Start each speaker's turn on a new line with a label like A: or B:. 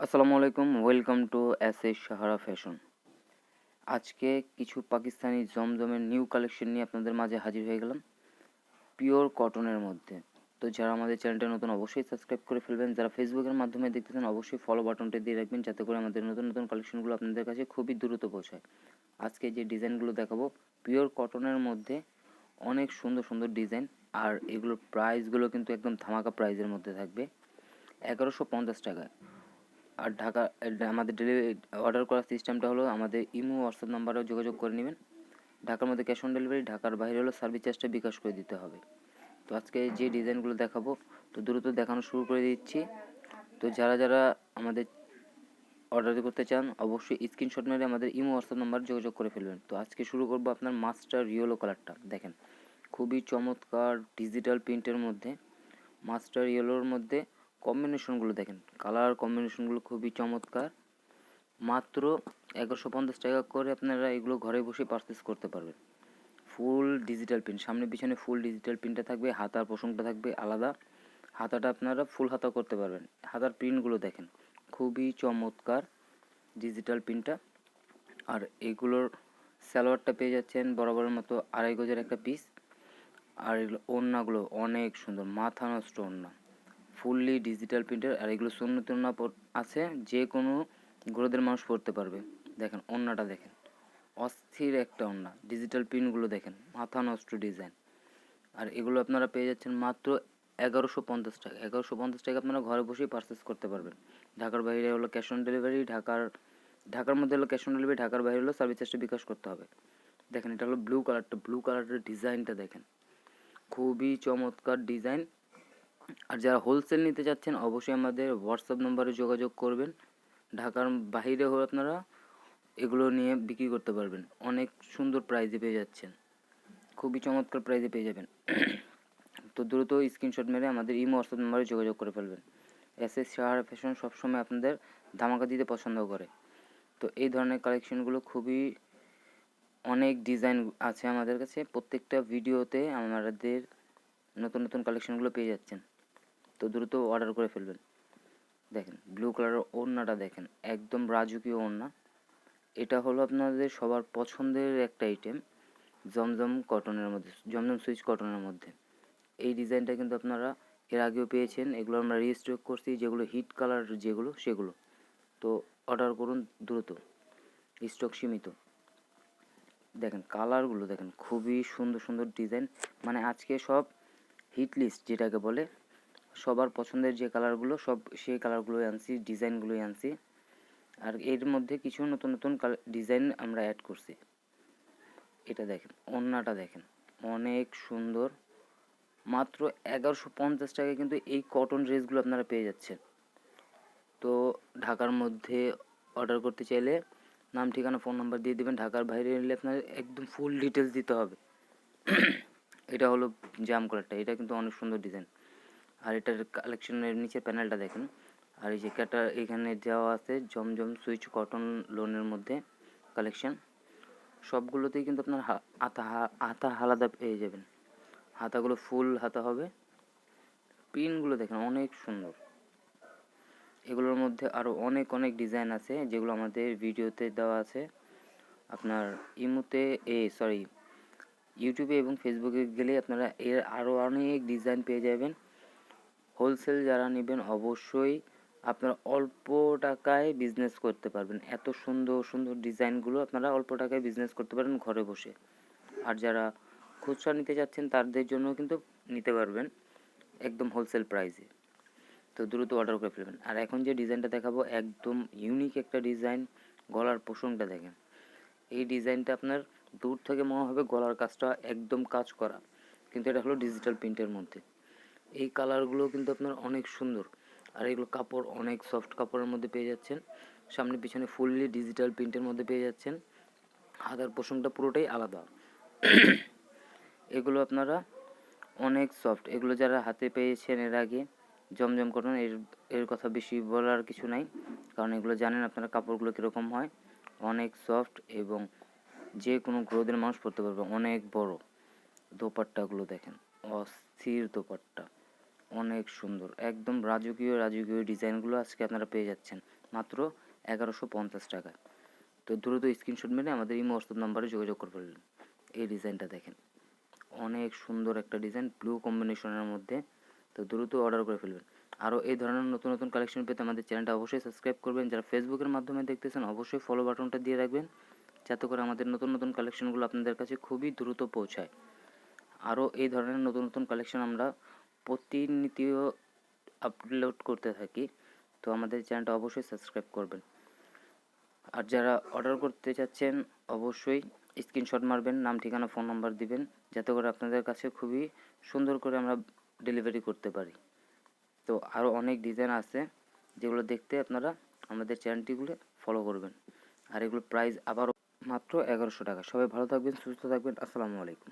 A: আসসালামু আলাইকুম, welcome to S A Sahara fashion. আজকে কিছু পাকিস্তানি জমজমের নিউ কালেকশন নিয়ে আপনাদের মাঝে হাজির হয়ে গেলাম, পিওর কটনের মধ্যে। তো যারা আমাদের চ্যানেলটা নতুন, অবশ্যই সাবস্ক্রাইব করে ফেলবেন। যারা ফেসবুকের মাধ্যমে দেখতেছেন অবশ্যই ফলো বাটনটা দিয়ে রাখবেন, যাতে করে আমাদের নতুন নতুন কালেকশনগুলো আপনাদের কাছে খুবই দ্রুত পৌঁছায়। আজকে যে ডিজাইনগুলো দেখাবো, পিওর কটনের মধ্যে অনেক সুন্দর সুন্দর ডিজাইন, আর এগুলোর প্রাইসগুলো কিন্তু একদম ধামাকা প্রাইসের মধ্যে থাকবে। এগারোশো পঞ্চাশ টাকায়। আর ঢাকা আমাদের ডেলিভারি অর্ডার করার সিস্টেমটা হলো আমাদের ইমো হোয়াটসঅ্যাপ নাম্বারেও যোগাযোগ করে নেবেন। ঢাকার মধ্যে ক্যাশ অন ডেলিভারি ঢাকার বাইরে হলো সার্ভিস চার্জটা বিকাশ করে দিতে হবে। তো আজকে যে ডিজাইনগুলো দেখাবো, তো দ্রুত দেখানো শুরু করে দিচ্ছি। তো যারা যারা আমাদের অর্ডার করতে চান, অবশ্যই স্ক্রিনশট মেরে আমাদের ইমো হোয়াটসঅ্যাপ নাম্বার যোগাযোগ করে ফেলবেন। তো আজকে শুরু করব আপনার মাস্টার ইয়েলো কালারটা দেখেন, খুবই চমৎকার ডিজিটাল প্রিন্টের মধ্যে মাস্টার ইয়েলোর মধ্যে কম্বিনেশনগুলো দেখেন। কালার কম্বিনেশনগুলো খুবই চমৎকার। মাত্র এগারোশো পঞ্চাশ টাকা করে আপনারা এগুলো ঘরে বসে পারচেস করতে পারবেন। ফুল ডিজিটাল প্রিন্ট সামনে পিছনে ফুল ডিজিটাল প্রিন্টটা থাকবে, হাতার পোষণটা থাকবে আলাদা। হাতাটা আপনারা ফুল হাতা করতে পারবেন। হাতার প্রিন্টগুলো দেখেন, খুবই চমৎকার ডিজিটাল প্রিন্টটা আর এগুলোর সালোয়ারটা পেয়ে যাচ্ছেন বরাবরের মতো আড়াই গজের একটা পিস আর এগুলো ওড়নাগুলো অনেক সুন্দর, মাথা নষ্ট ওড়না। ফুললি ডিজিটাল প্রিন্টের আর এগুলো ওড়না পর- আছে, যে কোনো গ্রোদের মানুষ পড়তে পারবে। দেখেন, ওড়নাটা দেখেন। অস্থির একটা ওড়না। ডিজিটাল প্রিন্টগুলো দেখেন, মাথা নষ্ট ডিজাইন আর এগুলো আপনারা পেয়ে যাচ্ছেন মাত্র এগারোশো পঞ্চাশ টাকা। এগারোশো পঞ্চাশ টাকা আপনারা ঘরে বসেই পারচেস করতে পারবেন। ঢাকার বাইরে হলো ক্যাশ অন ডেলিভারি ঢাকার ঢাকার মধ্যে হলো ক্যাশ অন ডেলিভারি ঢাকার বাইরে হলো সার্ভিস চার্জটা বিকাশ করতে হবে। দেখেন, এটা হলো ব্লু কালারটা ব্লু কালারের ডিজাইনটা দেখেন। খুবই চমৎকার ডিজাইন আর যারা হোলসেল নিতে চাচ্ছেন, অবশ্যই আমাদের হোয়াটসঅ্যাপ নম্বরে যোগাযোগ করবেন। ঢাকার বাইরে হয়ে আপনারা এগুলো নিয়ে বিক্রি করতে পারবেন। অনেক সুন্দর প্রাইজে পেয়ে যাচ্ছেন। খুবই চমৎকার প্রাইজে পেয়ে যাবেন। তো দ্রুত স্ক্রিনশট মেরে আমাদের ইমো হোয়াটসঅ্যাপ নম্বরে যোগাযোগ করে ফেলবেন। এস এস শাহার ফ্যাশন সবসময় আপনাদের ধামাকা দিতে পছন্দ করে। তো এই ধরনের কালেকশনগুলো খুবই অনেক ডিজাইন আছে আমাদের কাছে। প্রত্যেকটা ভিডিওতে আমাদের নতুন নতুন কালেকশনগুলো পেয়ে যাচ্ছেন। তো দ্রুত অর্ডার করে ফেলবেন। দেখেন ব্লু কালারের ওড়নাটা দেখেন, একদম রাজকীয় ওড়না। এটা হলো আপনাদের সবার পছন্দের একটা আইটেম জমজম কটনের মধ্যে, জমজম সুইচ কটনের মধ্যে। এই ডিজাইনটা কিন্তু আপনারা এর আগেও পেয়েছেন, এগুলো আমরা রিস্টক করছি, যেগুলো হিট কালার যেগুলো, সেগুলো। তো অর্ডার করুন দ্রুত স্টক সীমিত। দেখেন কালারগুলো দেখেন, খুবই সুন্দর সুন্দর ডিজাইন মানে আজকে সব হিট লিস্ট যেটাকে বলে সবার পছন্দের যে কালারগুলো সব সেই কালারগুলোই আনছি ডিজাইনগুলোই আনছি। আর এর মধ্যে কিছু নতুন নতুন ডিজাইন আমরা অ্যাড করছি। এটা দেখেন, ওড়নাটা দেখেন, অনেক সুন্দর। মাত্র এগারোশো পঞ্চাশ টাকায় কিন্তু এই কটন ড্রেসগুলো আপনারা পেয়ে যাচ্ছেন। তো ঢাকার মধ্যে অর্ডার করতে চাইলে নাম, ঠিকানা ফোন নাম্বার দিয়ে দেবেন। ঢাকার বাইরে নিলে আপনার একদম ফুল ডিটেলস দিতে হবে। এটা হলো জাম কালারটা এটা কিন্তু অনেক সুন্দর ডিজাইন আর এটার কালেকশনের নিচে প্যানেলটা দেখেন। আর এই ক্যাটা এখানে দেওয়া আছে জমজম সুইচ কটন লোনের মধ্যে কালেকশন সবগুলোতেই কিন্তু আপনার হাতা হাতা আলাদা পেয়ে যাবেন। হাতাগুলো ফুল হাতা হবে। পিনগুলো দেখেন অনেক সুন্দর। এগুলোর মধ্যে আরও অনেক অনেক ডিজাইন আছে, যেগুলো আমাদের ভিডিওতে দেওয়া আছে। আপনার ইমুতে, এ সরি ইউটিউবে এবং ফেসবুকে গেলে আপনারা এর আরও অনেক ডিজাইন পেয়ে যাবেন। হোলসেল যারা নেবেন অবশ্যই আপনারা অল্প টাকায় বিজনেস করতে পারবেন। এত সুন্দর সুন্দর ডিজাইনগুলো আপনারা অল্প টাকায় বিজনেস করতে পারেন ঘরে বসে। আর যারা খুচরা নিতে চাচ্ছেন তাদের জন্য কিন্তু নিতে পারবেন একদম হোলসেল প্রাইসে তো দ্রুত অর্ডার করে ফেলবেন। আর এখন যে ডিজাইনটা দেখাবো একদম ইউনিক একটা ডিজাইন, গলার পোষণটা দেখেন। এই ডিজাইনটা আপনার দূর থেকে মনে হবে গলার কাজটা একদম কাজ করা। কিন্তু এটা হলো ডিজিটাল প্রিন্টের মধ্যে। এই কালারগুলো কিন্তু আপনার অনেক সুন্দর। আর এগুলো কাপড় অনেক সফট কাপড়ের মধ্যে পেয়ে যাচ্ছেন। সামনে পিছনে ফুললি ডিজিটাল প্রিন্টের মধ্যে পেয়ে যাচ্ছেন। হাতার পোষণটা পুরোটাই আলাদা। এগুলো আপনারা অনেক সফট এগুলো যারা হাতে পেয়েছেন এর আগে, জমজম কটন এর এর কথা বেশি বলার কিছু নাই। কারণ এগুলো জানেন আপনারা কাপড়গুলো কীরকম হয়। অনেক সফট এবং যে কোনো গ্রোদের মানুষ পরতে পারবে। অনেক বড় দোপাট্টাগুলো দেখেন। অস্থির দোপাট্টা। অনেক সুন্দর। একদম রাজকীয় রাজকীয় ডিজাইনগুলো আজকে আপনারা পেয়ে যাচ্ছেন। মাত্র এগারোশো পঞ্চাশ টাকায় তো দ্রুত স্ক্রিনশট মেরে আমাদের এই হোয়াটসঅ্যাপ নাম্বারে যোগাযোগ করে ফেলবেন এই ডিজাইনটা দেখেন। অনেক সুন্দর একটা ডিজাইন ব্লু কম্বিনেশনের মধ্যে। তো দ্রুত অর্ডার করে ফেলবেন। আরও এই ধরনের নতুন নতুন কালেকশন পেতে আমাদের চ্যানেলটা অবশ্যই সাবস্ক্রাইব করবেন। যারা ফেসবুকের মাধ্যমে দেখতেছেন, অবশ্যই ফলো বাটনটা দিয়ে রাখবেন। যাতে করে আমাদের নতুন নতুন কালেকশনগুলো আপনাদের কাছে খুবই দ্রুত পৌঁছায়। আরও এই ধরনের নতুন নতুন কালেকশন আমরা প্রতিনিয়ত আপলোড করতে থাকি, তো আমাদের চ্যানেলটা অবশ্যই সাবস্ক্রাইব করবেন। আর যারা অর্ডার করতে চাচ্ছেন, অবশ্যই স্ক্রিনশট মারবেন, নাম, ঠিকানা ফোন নাম্বার দিবেন, যাতে করে আপনাদের কাছে খুবই সুন্দর করে আমরা ডেলিভারি করতে পারি। তো আরও অনেক ডিজাইন আছে, যেগুলো দেখতে আপনারা আমাদের চ্যানেলটিগুলো ফলো করবেন। আর এগুলো প্রাইস আবারও মাত্র এগারোশো টাকা। সবাই ভালো থাকবেন, সুস্থ থাকবেন, আসসালামু আলাইকুম।